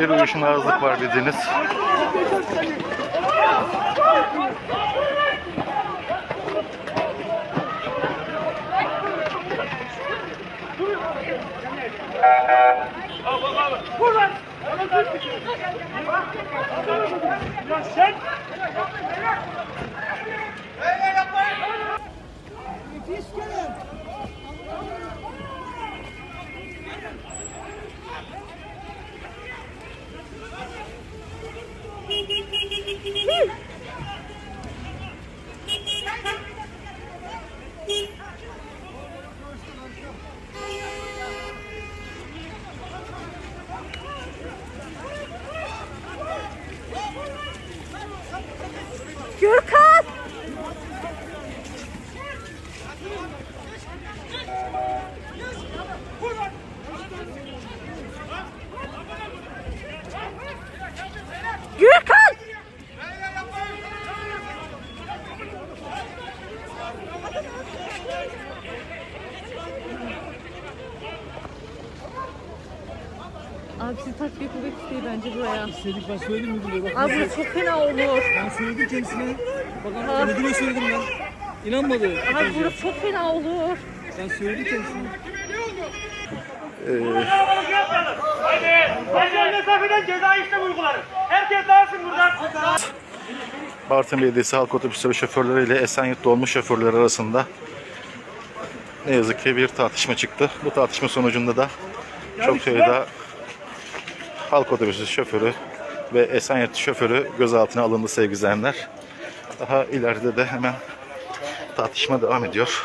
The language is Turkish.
Bir uyuşmazlık var bildiğiniz. Gürkan! Gürkan! Abi siz tatbiye kuvvet isteği bence buraya. İstedik ben söyledim müdüre bak. Abi burası çok fena olur. Ben söyledim kendisine. Aa. Bak müdüre söyledim ben. İnanmadı. Abi burası çok fena olur. Ben söyledim kendisine. Haydi. Sosyal mesafeden ceza işlem uygularız. Herkes dağılsın buradan. Bartın Belediyesi halk otobüsleri şoförleri ile Esenyurt dolmuş şoförleri arasında ne yazık ki bir tartışma çıktı. Bu tartışma sonucunda da çok sayıda halk otobüsü şoförü ve Esenyurt şoförü gözaltına alındı sevgili izleyenler. Daha ileride de hemen tartışma devam ediyor.